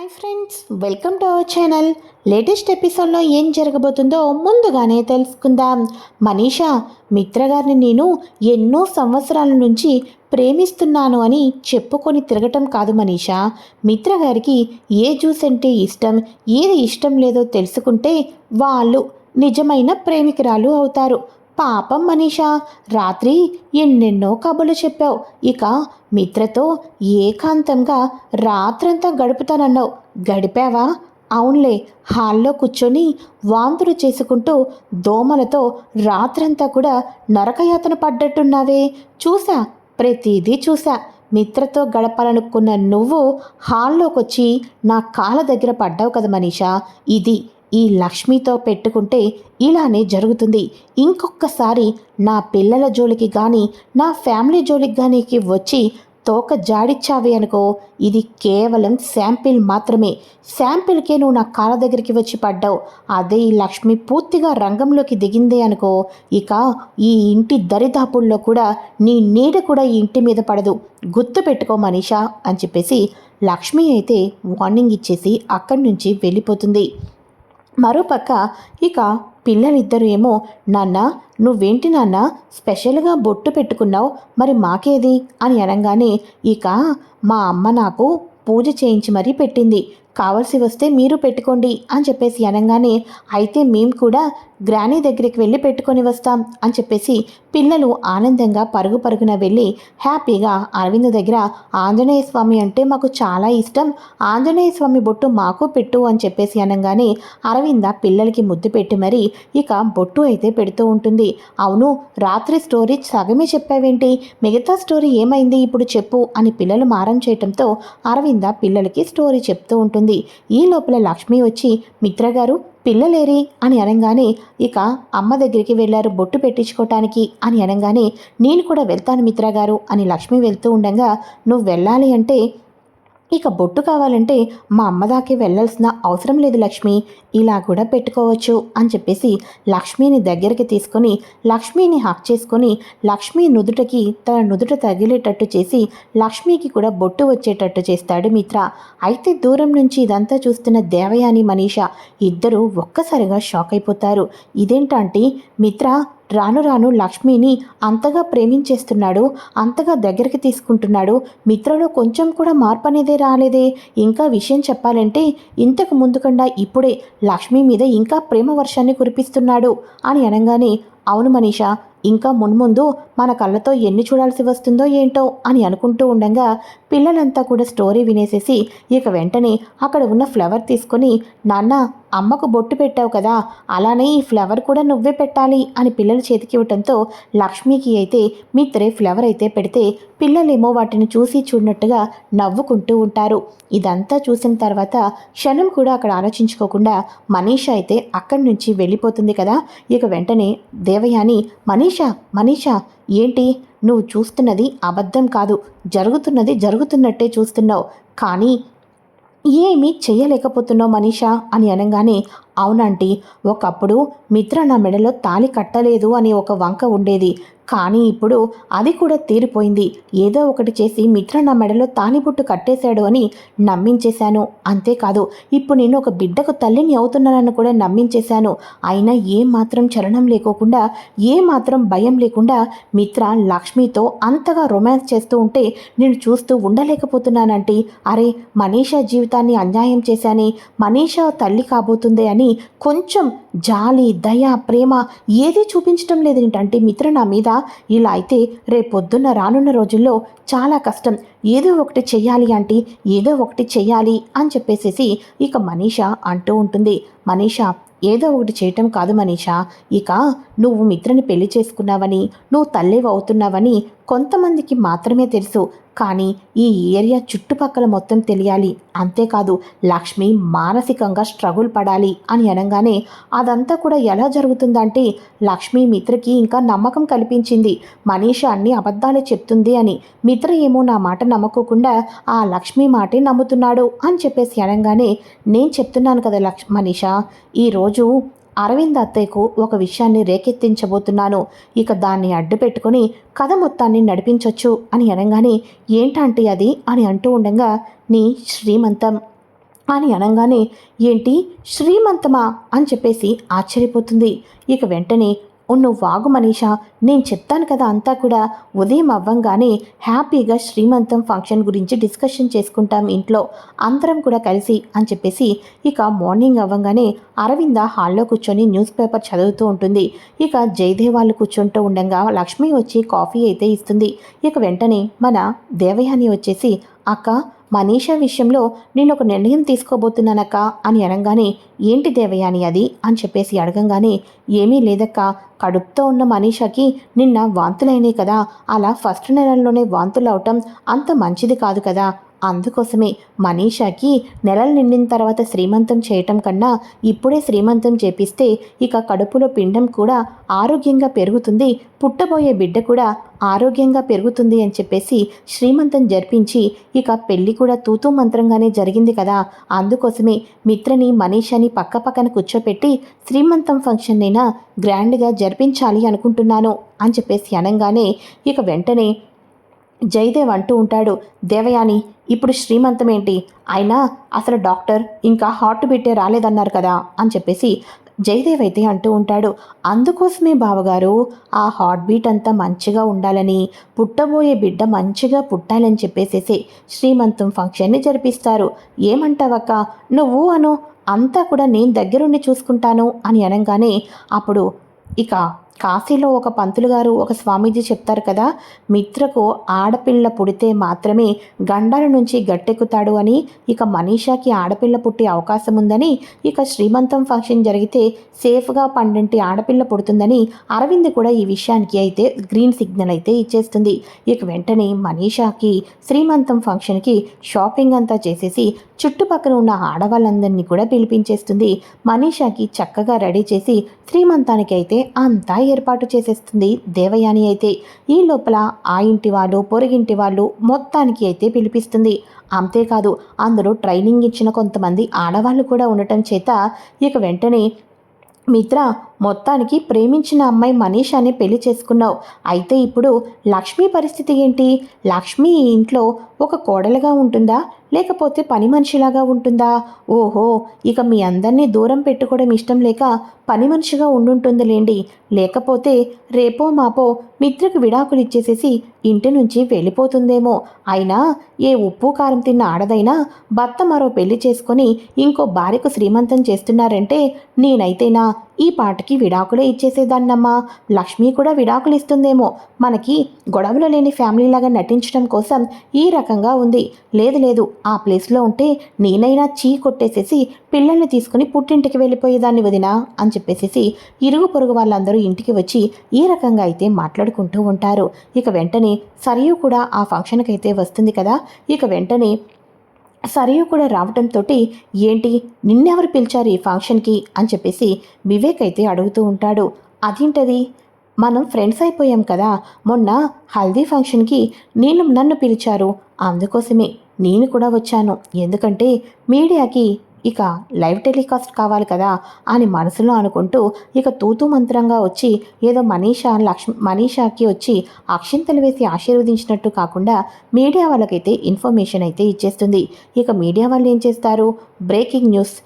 Hi friends welcome to our channel. Latest ఎపిసోడ్లో ఏం జరగబోతుందో ముందుగానే తెలుసుకుందాం. మనీషా మిత్ర గారిని నేను ఎన్నో సంవత్సరాల నుంచి ప్రేమిస్తున్నాను అని చెప్పుకొని తిరగటం కాదు మనీషా. మిత్ర గారికి ఏ జ్యూస్ అంటే ఇష్టం ఏది ఇష్టం లేదో తెలుసుకుంటే వాళ్ళు నిజమైన ప్రేమికురాలు అవుతారు. పాపం మనీషా రాత్రి ఎన్నెన్నో కబుర్లు చెప్పావు. ఇక మిత్రతో ఏకాంతంగా రాత్రంతా గడుపుతానన్నావు. గడిపావా? అవునులే. హాల్లో కూర్చొని వాంతులు చేసుకుంటూ దోమలతో రాత్రంతా కూడా నరకయాతన పడ్డట్టున్నావే. చూసా ప్రతిదీ చూసా మిత్రతో గడపాలనుకున్న నువ్వు హాల్లోకొచ్చి నా కాళ్ళ దగ్గర పడ్డావు కదా మనీషా. ఇది ఈ లక్ష్మితో పెట్టుకుంటే ఇలానే జరుగుతుంది. ఇంకొకసారి నా పిల్లల జోలికి కానీ నా ఫ్యామిలీ జోలికి కానీ వచ్చి తోక జాడిచ్చావే అనుకో. ఇది కేవలం శాంపిల్ మాత్రమే. శాంపిల్కే నువ్వు నా కాళ్ళ దగ్గరికి వచ్చి పడ్డావు. అదే ఈ లక్ష్మి పూర్తిగా రంగంలోకి దిగిందే అనుకో. ఇక ఈ ఇంటి దరిదాపుల్లో కూడా నీ నీడ కూడా ఈ ఇంటి మీద పడదు. గుర్తు పెట్టుకో మనీషా అని చెప్పేసి లక్ష్మి అయితే వార్నింగ్ ఇచ్చేసి అక్కడి నుంచి వెళ్ళిపోతుంది. మరోపక్క ఇక పిల్లలిద్దరూ ఏమో నాన్న నువ్వేంటి నాన్న? స్పెషల్గా బొట్టు పెట్టుకున్నావు మరి మాకేది? అని అనగానే ఇక మా అమ్మ నాకు పూజ చేయించి మరీ పెట్టింది. కావలసి వస్తే మీరు పెట్టుకోండి అని చెప్పేసి అనగానే అయితే మేము కూడా గ్రానీ దగ్గరికి వెళ్ళి పెట్టుకొని వస్తాం అని చెప్పేసి పిల్లలు ఆనందంగా పరుగు పరుగున వెళ్ళి హ్యాపీగా అరవింద్ దగ్గర ఆంజనేయ స్వామి అంటే మాకు చాలా ఇష్టం ఆంజనేయ స్వామి బొట్టు మాకు పెట్టు అని చెప్పేసి అనగానే అరవింద పిల్లలకి ముద్దు పెట్టి మరి ఇక బొట్టు అయితే పెడుతూ ఉంటుంది. అవును రాత్రి స్టోరీ సగమే చెప్పావేంటి? మిగతా స్టోరీ ఏమైంది ఇప్పుడు చెప్పు అని పిల్లలు మారం చేయటంతో అరవింద పిల్లలకి స్టోరీ చెప్తూ ఉంటుంది. ఈ లోపల లక్ష్మి వచ్చి మిత్రగారు పిల్లలేరి అని అనగానే ఇక అమ్మ దగ్గరికి వెళ్ళారు బొట్టు పెట్టించుకోవటానికి అని అనగానే నేను కూడా వెళ్తాను మిత్రగారు అని లక్ష్మి వెళ్తూ ఉండగా నువ్వు వెళ్ళాలి అంటే ఇక బొట్టు కావాలంటే మా అమ్మ దాకే వెళ్ళాల్సిన అవసరం లేదు లక్ష్మి. ఇలా కూడా పెట్టుకోవచ్చు అని చెప్పేసి లక్ష్మిని దగ్గరికి తీసుకొని లక్ష్మిని హక్ చేసుకొని లక్ష్మి నుదుటకి తన నుదుట తగిలేటట్టు చేసి లక్ష్మికి కూడా బొట్టు వచ్చేటట్టు చేస్తాడు మిత్ర. అయితే దూరం నుంచి ఇదంతా చూస్తున్న దేవయాని మనీష ఇద్దరూ ఒక్కసారిగా షాక్ అయిపోతారు. ఇదేంటంటే మిత్ర రాను రాను లక్ష్మిని అంతగా ప్రేమించేస్తున్నాడు అంతగా దగ్గరికి తీసుకుంటున్నాడు. మిత్రలో కొంచెం కూడా మార్పు అనేదే రాలేదే. ఇంకా విషయం చెప్పాలంటే ఇంతకు ముందు కన్నా ఇప్పుడే లక్ష్మి మీద ఇంకా ప్రేమ వర్షాన్ని కురిపిస్తున్నాడు అని అనగానే అవును మనీషా ఇంకా మున్ముందు మన కళ్ళతో ఎన్ని చూడాల్సి వస్తుందో ఏంటో అని అనుకుంటూ ఉండగా పిల్లలంతా కూడా స్టోరీ వినేసేసి ఇక వెంటనే అక్కడ ఉన్న ఫ్లవర్ తీసుకొని నాన్న అమ్మకు బొట్టు పెట్టావు కదా అలానే ఈ ఫ్లవర్ కూడా నువ్వే పెట్టాలి అని పిల్లల చేతికి ఇవ్వటంతో లక్ష్మికి అయితే మిత్రే ఫ్లవర్ అయితే పెడితే పిల్లలేమో వాటిని చూసి చూడనట్టుగా నవ్వుకుంటూ ఉంటారు. ఇదంతా చూసిన తర్వాత క్షణం కూడా అక్కడ ఆలోచించుకోకుండా మనీష అయితే అక్కడి నుంచి వెళ్ళిపోతుంది కదా. ఇక వెంటనే దేవయాని మనీష మనీష ఏంటి? నువ్వు చూస్తున్నది అబద్ధం కాదు జరుగుతున్నది జరుగుతున్నట్టే చూస్తున్నావు. కానీ ఏమీ చేయలేకపోతున్నావు మనీషా అని అనగానే అవునంటీ ఒకప్పుడు మిత్ర నా మెడలో తాలి కట్టలేదు అని ఒక వంక ఉండేది. కానీ ఇప్పుడు అది కూడా తీరిపోయింది. ఏదో ఒకటి చేసి మిత్ర నా మెడలో తాలిబుట్టు కట్టేశాడు అని నమ్మించేశాను. అంతేకాదు ఇప్పుడు నేను ఒక బిడ్డకు తల్లిని అవుతున్నానని కూడా నమ్మించేశాను. అయినా ఏ మాత్రం చలనం లేకోకుండా ఏ మాత్రం భయం లేకుండా మిత్ర లక్ష్మితో అంతగా రొమాన్స్ చేస్తూ ఉంటే నేను చూస్తూ ఉండలేకపోతున్నానంటే అరే మనీషా జీవితాన్ని అన్యాయం చేశాని మనీషా తల్లి కాబోతుంది అని కొంచెం జాలి దయ ప్రేమ ఏదీ చూపించడం లేదేంటంటే మిత్ర నా మీద ఇలా అయితే రేపొద్దున్న రానున్న రోజుల్లో చాలా కష్టం. ఏదో ఒకటి చెయ్యాలి అంటే ఏదో ఒకటి చెయ్యాలి అని చెప్పేసేసి ఇక మనీషా అంటూ ఉంటుంది. మనీషా ఏదో ఒకటి చేయటం కాదు మనీషా. ఇక నువ్వు మిత్రని పెళ్ళి చేసుకున్నావని నువ్వు తల్లివి అవుతున్నావని కొంతమందికి మాత్రమే తెలుసు. కానీ ఈ ఏరియా చుట్టుపక్కల మొత్తం తెలియాలి. అంతేకాదు లక్ష్మి మానసికంగా స్ట్రగుల్ పడాలి అని అనగానే అదంతా కూడా ఎలా జరుగుతుందంటే లక్ష్మి మిత్రకి ఇంకా నమ్మకం కల్పించింది. మనీష అన్ని అబద్ధాలే చెప్తుంది అని మిత్ర ఏమో నా మాట నమ్మకోకుండా ఆ లక్ష్మి మాటే నమ్ముతున్నాడు అని చెప్పేసి అనగానే నేను చెప్తున్నాను కదా లక్ష్ మనీష ఈరోజు అరవింద్ అత్తయ్యకు ఒక విషయాన్ని రేకెత్తించబోతున్నాను. ఇక దాన్ని అడ్డుపెట్టుకుని కథ మొత్తాన్ని నడిపించవచ్చు అని అనగానే ఏంటంటే అది? అని అంటూ ఉండగా నీ శ్రీమంతం. అని అనగానే ఏంటి? శ్రీమంతమా? అని చెప్పేసి ఆశ్చర్యపోతుంది. ఇక వెంటనే నువ్వు వాగు మనీషా నేను చెప్తాను కదా అంతా కూడా. ఉదయం అవ్వంగానే హ్యాపీగా శ్రీమంతం ఫంక్షన్ గురించి డిస్కషన్ చేసుకుంటాం ఇంట్లో. అందరం కూడా కలిసి అని చెప్పేసి ఇక మార్నింగ్ అవ్వంగానే అరవింద హాల్లో కూర్చొని న్యూస్ పేపర్ చదువుతూ ఉంటుంది. ఇక జయదేవ్ వాళ్ళు కూర్చుంటూ ఉండగా లక్ష్మి వచ్చి కాఫీ అయితే ఇస్తుంది. ఇక వెంటనే మన దేవయాని వచ్చేసి అక్క మనీషా విషయంలో నేను ఒక నిర్ణయం తీసుకోబోతున్నానక్క అని అనగానే ఏంటి దేవయాని అది? అని చెప్పేసి అడగంగానే ఏమీ లేదక్క. కడుపుతో ఉన్న మనీషాకి నిన్న వాంతులైనాయి కదా. అలా ఫస్ట్ నెలల్లోనే వాంతులు అవటం అంత మంచిది కాదు కదా. అందుకోసమే మనీషాకి నెలలు నిండిన తర్వాత శ్రీమంతం చేయటం కన్నా ఇప్పుడే శ్రీమంతం చేపిస్తే ఇక కడుపులో పిండం కూడా ఆరోగ్యంగా పెరుగుతుంది పుట్టబోయే బిడ్డ కూడా ఆరోగ్యంగా పెరుగుతుంది అని చెప్పేసి శ్రీమంతం జరిపించి ఇక పెళ్ళి కూడా తూతూ మంత్రంగానే జరిగింది కదా. అందుకోసమే మిత్రని మనీషాని పక్క పక్కన కూర్చోపెట్టి శ్రీమంతం ఫంక్షన్ అయినా గ్రాండ్గా జరిపించాలి అనుకుంటున్నాను అని చెప్పేసి అనగానే ఇక వెంటనే జయదేవ్ అంటూ ఉంటాడు. దేవయాని ఇప్పుడు శ్రీమంతం ఏంటి అయినా అసలు డాక్టర్ ఇంకా హార్ట్ బీటే రాలేదన్నారు కదా అని చెప్పేసి జయదేవ్ అయితే అంటూ ఉంటాడు. అందుకోసమే బావగారు ఆ హార్ట్ బీట్ అంతా మంచిగా ఉండాలని పుట్టబోయే బిడ్డ మంచిగా పుట్టాలని చెప్పేసేసి శ్రీమంతం ఫంక్షన్ని జరిపిస్తారు. ఏమంటావక్క? నువ్వు అను అంతా కూడా నేను దగ్గరుండి చూసుకుంటాను అని అనగానే అప్పుడు ఇక కాశీలో ఒక పంతులు గారు ఒక స్వామీజీ చెప్తారు కదా మిత్రకు ఆడపిల్ల పుడితే మాత్రమే గండాల నుంచి గట్టెక్కుతాడు అని ఇక మనీషాకి ఆడపిల్ల పుట్టే అవకాశం ఉందని ఇక శ్రీమంతం ఫంక్షన్ జరిగితే సేఫ్గా పన్నెంటి ఆడపిల్ల పుడుతుందని అరవింద్ కూడా ఈ విషయానికి అయితే గ్రీన్ సిగ్నల్ అయితే ఇచ్చేస్తుంది. ఇక వెంటనే మనీషాకి శ్రీమంతం ఫంక్షన్కి షాపింగ్ అంతా చేసేసి చుట్టుపక్కల ఉన్న ఆడవాళ్ళందరినీ కూడా పిలిపించేస్తుంది. మనీషాకి చక్కగా రెడీ చేసి శ్రీమంతానికి అయితే అంతా ఏర్పాటు చేసేస్తుంది. దేవయాని అయితే ఈ లోపల ఆ ఇంటి వాళ్ళు పొరుగింటి వాళ్ళు మొత్తానికి అయితే పిలిపిస్తుంది. అంతేకాదు అందులో ట్రైనింగ్ ఇచ్చిన కొంతమంది ఆడవాళ్ళు కూడా ఉండటం చేత ఇక వెంటనే మిత్ర మొత్తానికి ప్రేమించిన అమ్మాయి మనీషాని పెళ్ళి చేసుకున్నావు. అయితే ఇప్పుడు లక్ష్మి పరిస్థితి ఏంటి? లక్ష్మి ఈ ఇంట్లో ఒక కోడలుగా ఉంటుందా? లేకపోతే పని మనిషిలాగా ఉంటుందా? ఓహో ఇక మీ అందరినీ దూరం పెట్టుకోవడం ఇష్టం లేక పని మనిషిగా ఉండుంటుందిలేండి. లేకపోతే రేపో మాపో మిత్రకు విడాకులు ఇచ్చేసేసి ఇంటి నుంచి వెళ్ళిపోతుందేమో. అయినా ఏ ఉప్పు కారం తిన్న ఆడదైనా భర్త మరో పెళ్ళి చేసుకొని ఇంకో భార్యకు శ్రీమంతం చేస్తున్నారంటే నేనైతేనా? ఈ పాటకి విడాకులే ఇచ్చేసేదాన్నమ్మా. లక్ష్మి కూడా విడాకులు ఇస్తుందేమో. మనకి గొడవలు లేని ఫ్యామిలీలాగా నటించడం కోసం ఈ రకంగా ఉంది. లేదు లేదు ఆ ప్లేస్లో ఉంటే నేనైనా చీ కొట్టేసేసి పిల్లల్ని తీసుకుని పుట్టింటికి వెళ్ళిపోయేదాన్ని వదినా అని చెప్పేసేసి ఇరుగు పొరుగు వాళ్ళందరూ ఇంటికి వచ్చి ఈ రకంగా అయితే మాట్లాడుకుంటూ ఉంటారు. ఇక వెంటనే సరియు కూడా ఆ ఫంక్షన్కి అయితే వస్తుంది కదా. ఇక వెంటనే సరియు కూడా రావటంతో ఏంటి నిన్నెవరు పిలిచారు ఈ ఫంక్షన్కి? అని చెప్పేసి వివేక్ అయితే అడుగుతూ ఉంటాడు. అదేంటది? మనం ఫ్రెండ్స్ అయిపోయాం కదా మొన్న హల్దీ ఫంక్షన్కి నేను నన్ను పిలిచారు. అందుకోసమే నేను కూడా వచ్చాను. ఎందుకంటే మీడియాకి ఇక లైవ్ టెలికాస్ట్ కావాలి కదా అని మనసులో అనుకుంటూ ఇక తూతూ మంత్రంగా వచ్చి ఏదో మనీషా లక్ష్మి మనీషాకి వచ్చి అక్షింతలు వేసి ఆశీర్వదించినట్టు కాకుండా మీడియా వాళ్ళకైతే ఇన్ఫర్మేషన్ అయితే ఇచ్చేస్తుంది. ఇక మీడియా వాళ్ళు ఏం చేస్తారు? Breaking news.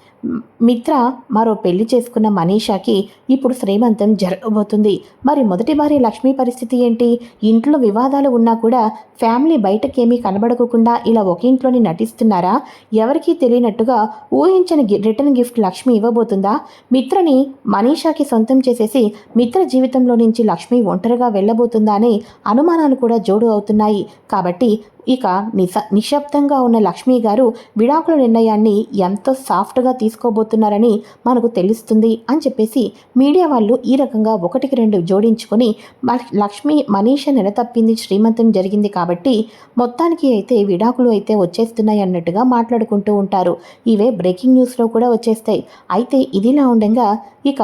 మిత్ర మరో పెళ్ళి చేసుకున్న మనీషాకి ఇప్పుడు శ్రీమంతం జరగబోతుంది. మరి మొదటి భార్య లక్ష్మి పరిస్థితి ఏంటి? ఇంట్లో వివాదాలు ఉన్నా కూడా ఫ్యామిలీ బయటకేమీ కనబడకుండా ఇలా ఒక ఇంట్లోనే నటిస్తున్నారా? ఎవరికీ తెలియనట్టుగా ఊహించని రిటర్న్ గిఫ్ట్ లక్ష్మి ఇవ్వబోతుందా? మిత్రని మనీషాకి సొంతం చేసేసి మిత్ర జీవితంలో నుంచి లక్ష్మి ఒంటరిగా వెళ్ళబోతుందా అనే అనుమానాలు కూడా జోడు అవుతున్నాయి. కాబట్టి ఇక నిశ నిశ్శబ్దంగా ఉన్న లక్ష్మి గారు విడాకుల నిర్ణయాన్ని ఎంతో సాఫ్ట్గా తీసుకోబోతున్నారని మనకు తెలుస్తుంది అని చెప్పేసి మీడియా వాళ్ళు ఈ రకంగా ఒకటికి రెండు జోడించుకొని మ- లక్ష్మి మనీష నెలతప్పింది శ్రీమంతం జరిగింది కాబట్టి మొత్తానికి అయితే విడాకులు అయితే వచ్చేస్తున్నాయి అన్నట్టుగా మాట్లాడుకుంటూ ఉంటారు. ఇవే బ్రేకింగ్ న్యూస్లో కూడా వచ్చేస్తాయి. అయితే ఇదిలా ఉండగా ఇక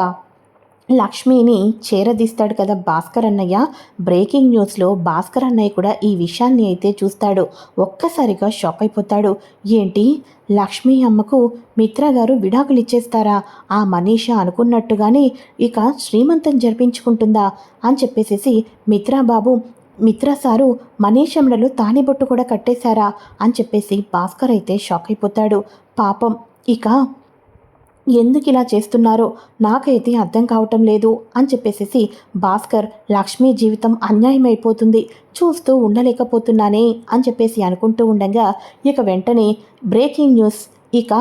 లక్ష్మిని చేరదీస్తాడు కదా భాస్కర్ అన్నయ్య. బ్రేకింగ్ న్యూస్లో భాస్కర్ అన్నయ్య కూడా ఈ విషయాన్ని అయితే చూస్తాడు. ఒక్కసారిగా షాక్ అయిపోతాడు. ఏంటి? లక్ష్మి అమ్మకు మిత్ర గారు విడాకులు ఇచ్చేస్తారా? ఆ మనీష అనుకున్నట్టుగానే ఇక శ్రీమంతం జరిపించుకుంటుందా? అని చెప్పేసేసి మిత్రా బాబు మిత్రా సారు మనీషంలలో తానిబొట్టు కూడా కట్టేశారా? అని చెప్పేసి భాస్కర్ అయితే షాక్ అయిపోతాడు. పాపం ఇక ఎందుకు ఇలా చేస్తున్నారో నాకైతే అర్థం కావటం లేదు అని చెప్పేసేసి భాస్కర్ లక్ష్మి జీవితం అన్యాయం అయిపోతుంది చూస్తూ ఉండలేకపోతున్నానే అని చెప్పేసి అనుకుంటూ ఉండగా ఇక వెంటనే బ్రేకింగ్ న్యూస్. ఇక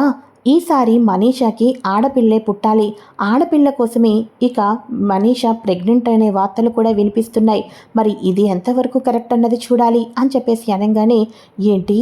ఈసారి మనీషాకి ఆడపిల్లే పుట్టాలి. ఆడపిల్ల కోసమే ఇక మనీషా ప్రెగ్నెంట్ అనే వార్తలు కూడా వినిపిస్తున్నాయి. మరి ఇది ఎంతవరకు కరెక్ట్ అన్నది చూడాలి అని చెప్పేసి అనగానే ఏంటి?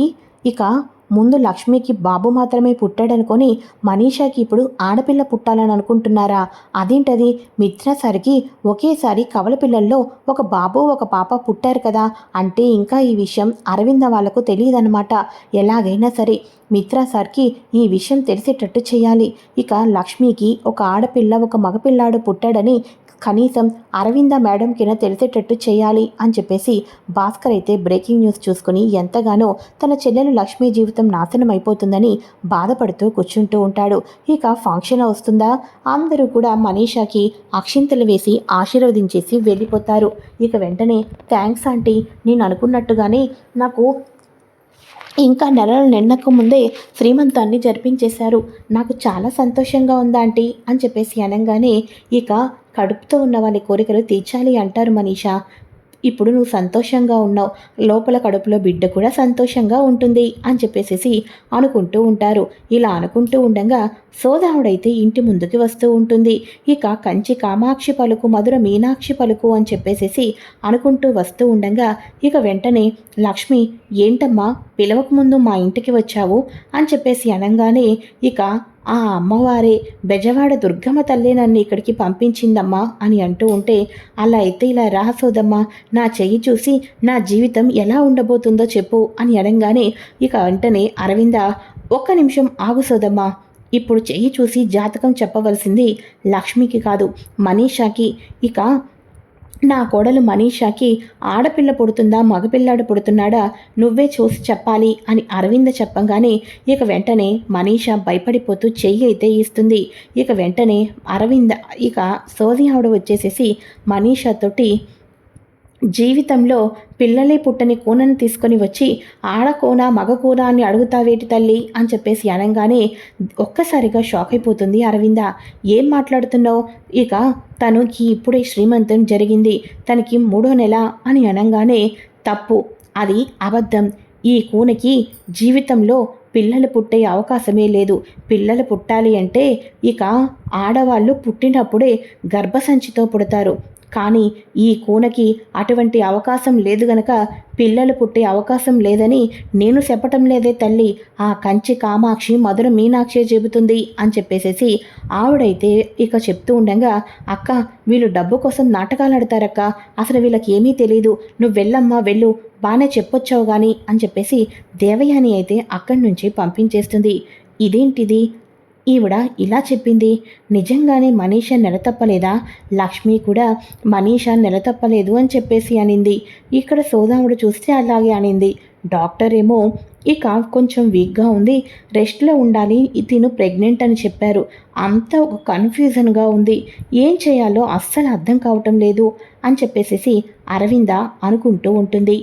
ఇక ముందు లక్ష్మికి బాబు మాత్రమే పుట్టాడనుకొని మనీషాకి ఇప్పుడు ఆడపిల్ల పుట్టాలని అనుకుంటున్నారా? అదేంటది? మిత్రసరికి ఒకేసారి కవల పిల్లల్లో ఒక బాబు ఒక పాప పుట్టారు కదా? అంటే ఇంకా ఈ విషయం అరవింద వాళ్ళకు తెలియదన్నమాట. ఎలాగైనా సరే మిత్రా సార్కి ఈ విషయం తెలిసేటట్టు చేయాలి. ఇక లక్ష్మికి ఒక ఆడపిల్ల ఒక మగపిల్లాడు పుట్టాడని కనీసం అరవింద మేడంకిన తెలిసేటట్టు చేయాలి అని చెప్పేసి భాస్కర్ అయితే బ్రేకింగ్ న్యూస్ చూసుకుని ఎంతగానో తన చెల్లెలు లక్ష్మీ జీవితం నాశనం అయిపోతుందని బాధపడుతూ కూర్చుంటూ ఉంటాడు. ఇక ఫంక్షన్ వస్తుందా? అందరూ కూడా మనీషాకి అక్షింతలు వేసి ఆశీర్వదించేసి వెళ్ళిపోతారు. ఇక వెంటనే థ్యాంక్స్ ఆంటీ నేను అనుకున్నట్టుగానే నాకు ఇంకా నెలలు నిన్నకు ముందే శ్రీమంతాన్ని జరిపించేశారు. నాకు చాలా సంతోషంగా ఉందా ఆంటీ? అని చెప్పేసి అనగానే ఇక కడుపుతో ఉన్న వాళ్ళ కోరికలు తీర్చాలి అంటారు మనీషా. ఇప్పుడు నువ్వు సంతోషంగా ఉన్నావు. లోపల కడుపులో బిడ్డ కూడా సంతోషంగా ఉంటుంది అని చెప్పేసేసి అనుకుంటూ ఉంటారు. ఇలా అనుకుంటూ ఉండగా సోదావుడైతే ఇంటి ముందుకి వస్తూ ఉంటుంది. ఇక కంచి కామాక్షి పలుకు మధుర మీనాక్షి పలుకు అని చెప్పేసేసి అనుకుంటూ వస్తూ ఉండగా ఇక వెంటనే లక్ష్మి ఏంటమ్మా పిలవకముందు మా ఇంటికి వచ్చావు? అని చెప్పేసి అనగానే ఇక ఆ అమ్మవారే బెజవాడ దుర్గమ్మ తల్లి నన్ను ఇక్కడికి పంపించిందమ్మా అని అంటూ ఉంటే అలా అయితే ఇలా రాసోదమ్మా నా చెయ్యి చూసి నా జీవితం ఎలా ఉండబోతుందో చెప్పు అని అడంగానే ఇక వెంటనే అరవింద ఒక్క నిమిషం ఆగుసోదమ్మా ఇప్పుడు చెయ్యి చూసి జాతకం చెప్పవలసింది లక్ష్మికి కాదు మనీషాకి. ఇక నా కోడలు మనీషాకి ఆడపిల్ల పుడుతుందా మగపిల్లాడు పుడుతున్నాడా నువ్వే చూసి చెప్పాలి అని అరవింద చెప్పంగానే ఇక వెంటనే మనీషా భయపడిపోతూ చెయ్యి అయితే ఇస్తుంది ఇక వెంటనే అరవింద ఇక సోది ఆవిడ వచ్చేసేసి మనీషాతోటి జీవితంలో పిల్లలే పుట్టని కూనని తీసుకొని వచ్చి ఆడకోన మగ కూన అని అడుగుతావేటి తల్లి? అని చెప్పేసి అనగానే ఒక్కసారిగా షాక్ అయిపోతుంది అరవింద. ఏం మాట్లాడుతున్నావు? ఇక తనకి ఇప్పుడే శ్రీమంతం జరిగింది. తనకి మూడో నెల అని అనగానే తప్పు. అది అబద్ధం. ఈ కూనకి జీవితంలో పిల్లలు పుట్టే అవకాశమే లేదు. పిల్లలు పుట్టాలి అంటే ఇక ఆడవాళ్ళు పుట్టినప్పుడే గర్భసంచితో పుడతారు. కానీ ఈ కూనకి అటువంటి అవకాశం లేదు గనక పిల్లలు పుట్టే అవకాశం లేదని నేను చెప్పటం లేదే తల్లి. ఆ కంచి కామాక్షి మధుర మీనాక్షి చెబుతుంది అని చెప్పేసేసి ఆవిడైతే ఇక చెప్తూ ఉండగా అక్క వీళ్ళు డబ్బు కోసం నాటకాలు ఆడతారక్క. అసలు వీళ్ళకి ఏమీ తెలియదు నువ్వు వెళ్ళమ్మా వెళ్ళు. బాగానే చెప్పొచ్చావు కానీ అని చెప్పేసి దేవయాని అయితే అక్కడి నుంచి పంపించేస్తుంది. ఇదేంటిది? ఈవిడ ఇలా చెప్పింది నిజంగానే మనీష నెలతప్పలేదా? లక్ష్మి కూడా మనీష నెలతప్పలేదు అని చెప్పేసి అనింది. ఇక్కడ సోదాముడు చూస్తే అలాగే అనింది. డాక్టర్ ఏమో ఇక కొంచెం వీక్గా ఉంది రెస్ట్లో ఉండాలి తిను ప్రెగ్నెంట్ అని చెప్పారు. అంత ఒక కన్ఫ్యూజన్గా ఉంది. ఏం చేయాలో అస్సలు అర్థం కావటం లేదు అని చెప్పేసి అరవింద అనుకుంటూ ఉంటుంది.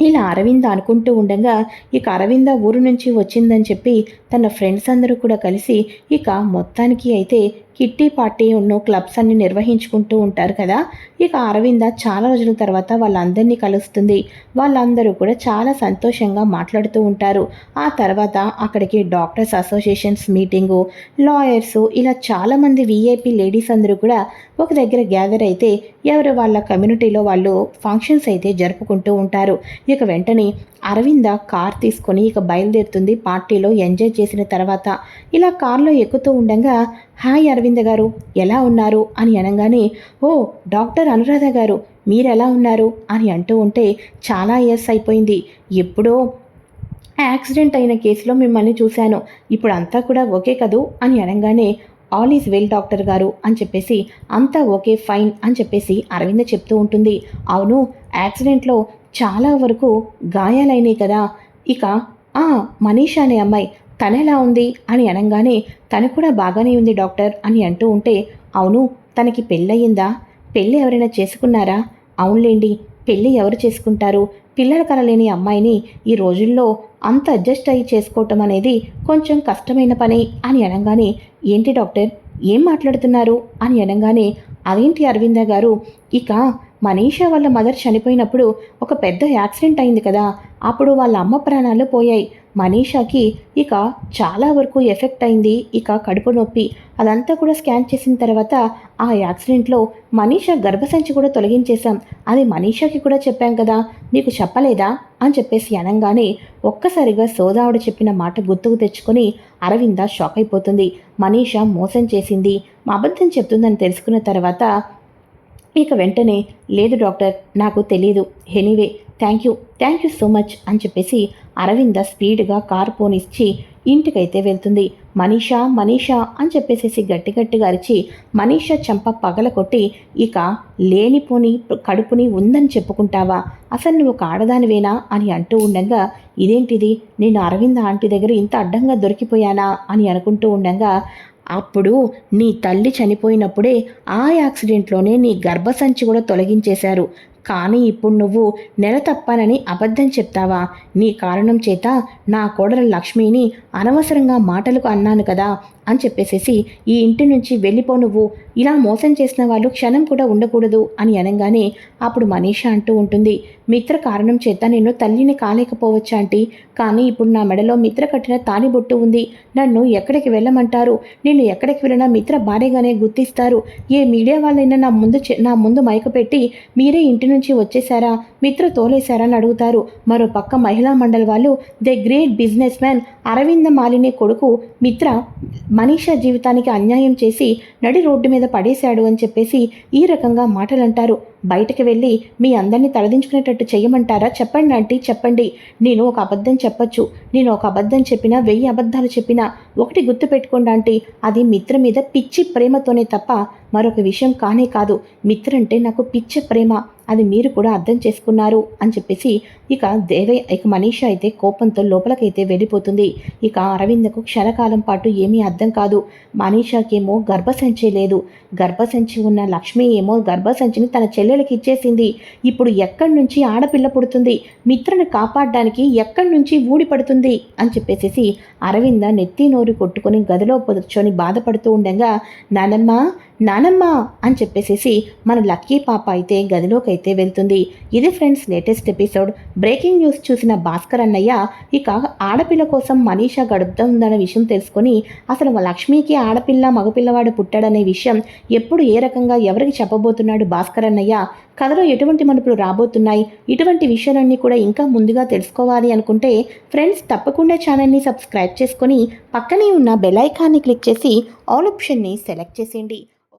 ఇలా అరవింద అనుకుంటూ ఉండగా ఇక అరవింద ఊరు నుంచి వచ్చిందని చెప్పి తన ఫ్రెండ్స్ అందరూ కూడా కలిసి ఇక మొత్తానికి అయితే కిట్టి పార్టీ ఉన్న క్లబ్స్ అన్ని నిర్వహించుకుంటూ ఉంటారు కదా. ఇక అరవింద చాలా రోజుల తర్వాత వాళ్ళందరినీ కలుస్తుంది. వాళ్ళందరూ కూడా చాలా సంతోషంగా మాట్లాడుతూ ఉంటారు. ఆ తర్వాత అక్కడికి డాక్టర్స్ అసోసియేషన్స్ మీటింగు లాయర్స్ ఇలా చాలామంది వీఐపీ లేడీస్ అందరూ కూడా ఒక దగ్గర గ్యాదర్ అయితే ఎవరు వాళ్ళ కమ్యూనిటీలో వాళ్ళు ఫంక్షన్స్ అయితే జరుపుకుంటూ ఉంటారు. ఇక వెంటనే అరవింద కార్ తీసుకొని ఇక బయలుదేరుతుంది. పార్టీలో ఎంజాయ్ చేసిన తర్వాత ఇలా కార్లో ఎక్కుతూ ఉండగా హాయ్ అరవింద గారు ఎలా ఉన్నారు? అని అనగానే ఓ డాక్టర్ అనురాధ గారు మీరు ఎలా ఉన్నారు? అని అంటూ ఉంటే చాలా ఇయర్స్ అయిపోయింది. ఎప్పుడో యాక్సిడెంట్ అయిన కేసులో మిమ్మల్ని చూశాను. ఇప్పుడు అంతా కూడా ఓకే కదూ? అని అనగానే ఆల్ ఈజ్ వెల్ డాక్టర్ గారు అని చెప్పేసి అంతా ఓకే ఫైన్ అని చెప్పేసి అరవింద చెప్తూ ఉంటుంది. అవును యాక్సిడెంట్లో చాలా వరకు గాయాలైనాయి కదా. ఇక ఆ అనే అమ్మాయి తనెలా ఉంది అని అనగానే తను కూడా బాగానే ఉంది డాక్టర్ అని అంటూ ఉంటే అవును తనకి పెళ్ళయిందా? పెళ్ళి ఎవరైనా చేసుకున్నారా? అవునులేండి పెళ్ళి ఎవరు చేసుకుంటారు? పిల్లల కలలేని అమ్మాయిని ఈ రోజుల్లో అంత అడ్జస్ట్ అయ్యి చేసుకోవటం అనేది కొంచెం కష్టమైన పని అని అనగానే ఏంటి డాక్టర్ ఏం మాట్లాడుతున్నారు? అని అనగానే అదేంటి అరవింద గారు ఇక మనీషా వాళ్ళ మదర్ చనిపోయినప్పుడు ఒక పెద్ద యాక్సిడెంట్ అయింది కదా అప్పుడు వాళ్ళ అమ్మ ప్రాణాలు పోయాయి. మనీషాకి ఇక చాలా వరకు ఎఫెక్ట్ అయింది. ఇక కడుపు నొప్పి. అదంతా కూడా స్కాన్ చేసిన తర్వాత ఆ యాక్సిడెంట్లో మనీషా గర్భసంచి కూడా తొలగించేశాం. అది మనీషాకి కూడా చెప్పాం కదా నీకు చెప్పలేదా? అని చెప్పేసి అనగానే ఒక్కసారిగా సోదావుడు చెప్పిన మాట గుర్తుకు తెచ్చుకొని అరవింద షాక్ అయిపోతుంది. మనీషా మోసం చేసింది. మా అబద్ధం చెప్తుందని తెలుసుకున్న తర్వాత ఇక వెంటనే లేదు డాక్టర్ నాకు తెలీదు. Anyway thank you thank you so much అని చెప్పేసి అరవింద స్పీడ్గా కార్ పోనిచ్చి ఇంటికైతే వెళ్తుంది. మనీషా మనీషా అని చెప్పేసేసి గట్టి గట్టిగా అరిచి మనీషా చెంప పగల కొట్టి ఇక లేనిపోని కడుపుని ఉందని చెప్పుకుంటావా? అసలు నువ్వు ఒక ఆడదానివేనా? అని అంటూ ఉండగా ఇదేంటిది? నేను అరవింద ఆంటీ దగ్గర ఇంత అడ్డంగా దొరికిపోయానా? అని అనుకుంటూ ఉండగా అప్పుడు నీ తల్లి చనిపోయినప్పుడే ఆ యాక్సిడెంట్లోనే నీ గర్భసంచి కూడా తొలగించేశారు. కానీ ఇప్పుడు నువ్వు నెల తప్పానని అబద్ధం చెప్తావా? నీ కారణం చేత నా కోడలు లక్ష్మిని అనవసరంగా మాటలకు అన్నాను కదా అని చెప్పేసేసి ఈ ఇంటి నుంచి వెళ్ళిపో నువ్వు. ఇలా మోసం చేసిన వాళ్ళు క్షణం కూడా ఉండకూడదు అని అనగానే అప్పుడు మనీషా అంటూ ఉంటుంది మిత్ర కారణం చేత నేను తల్లిని కాలేకపోవచ్చాంటి కానీ ఇప్పుడు నా మెడలో మిత్ర కట్టిన తాలిబొట్టు ఉంది. నన్ను ఎక్కడికి వెళ్ళమంటారు? నేను ఎక్కడికి వెళ్ళినా మిత్ర భార్యగానే గుర్తిస్తారు. ఏ మీడియా వాళ్ళైనా నా ముందు నా ముందు మైకపెట్టి మీరే ఇంటి నుంచి వచ్చేసారా మిత్ర తోలేశారని అని అడుగుతారు. మరో పక్క మహిళా మండలి వాళ్ళు the great business man Aravinda Malini కొడుకు మిత్ర మనీషా జీవితానికి అన్యాయం చేసి నడి రోడ్డు మీద పడేశాడు అని చెప్పేసి ఈ రకంగా మాటలంటారు. బయటకు వెళ్ళి మీ అందరినీ తలదించుకునేటట్టు చేయమంటారా? చెప్పండి ఆంటీ చెప్పండి. నేను ఒక అబద్ధం చెప్పొచ్చు. నేను ఒక అబద్ధం చెప్పినా వెయ్యి అబద్ధాలు చెప్పినా ఒకటి గుర్తు పెట్టుకోండి ఆంటీ. అది మిత్ర మీద పిచ్చి ప్రేమతోనే తప్ప మరొక విషయం కానే కాదు. మిత్ర అంటే నాకు పిచ్చ ప్రేమ. అది మీరు కూడా అర్థం చేసుకున్నారు అని చెప్పేసి ఇక దేవే ఇక మనీషా అయితే కోపంతో లోపలికైతే వెళ్ళిపోతుంది. ఇక అరవిందకు క్షణకాలం పాటు ఏమీ అర్థం కాదు. మనీషాకేమో గర్భసంచి లేదు. గర్భసంచి ఉన్న లక్ష్మి ఏమో గర్భసంచిని తన చెల్లెలకి ఇచ్చేసింది. ఇప్పుడు ఎక్కడి నుంచి ఆడపిల్ల పుడుతుంది? మిత్రను కాపాడడానికి ఎక్కడి నుంచి ఊడి పడుతుంది? అని చెప్పేసేసి అరవింద నెత్తి నోరు కొట్టుకొని గదిలో కూర్చొని బాధపడుతూ ఉండగా నానమ్మ నానమ్మ అని చెప్పేసేసి మన లక్కీ పాప అయితే గదిలోకి అయితే వెళ్తుంది. ఇది friends latest episode. Breaking news చూసిన భాస్కర్ అన్నయ్య ఇక ఆడపిల్ల కోసం మనీషా గడుపుతుందన్న విషయం తెలుసుకొని అసలు మా లక్ష్మికి ఆడపిల్ల మగపిల్లవాడు పుట్టాడనే విషయం ఎప్పుడు ఏ రకంగా ఎవరికి చెప్పబోతున్నాడు భాస్కర్ అన్నయ్య? కథలో ఎటువంటి మలుపులు రాబోతున్నాయి? ఇటువంటి విషయాలన్నీ కూడా ఇంకా ముందుగా తెలుసుకోవాలి అనుకుంటే ఫ్రెండ్స్ తప్పకుండా ఛానల్ని సబ్స్క్రైబ్ చేసుకొని పక్కనే ఉన్న బెల్ ఐకాన్ని క్లిక్ చేసి ఆల్ ఆప్షన్ని సెలెక్ట్ చేసేయండి.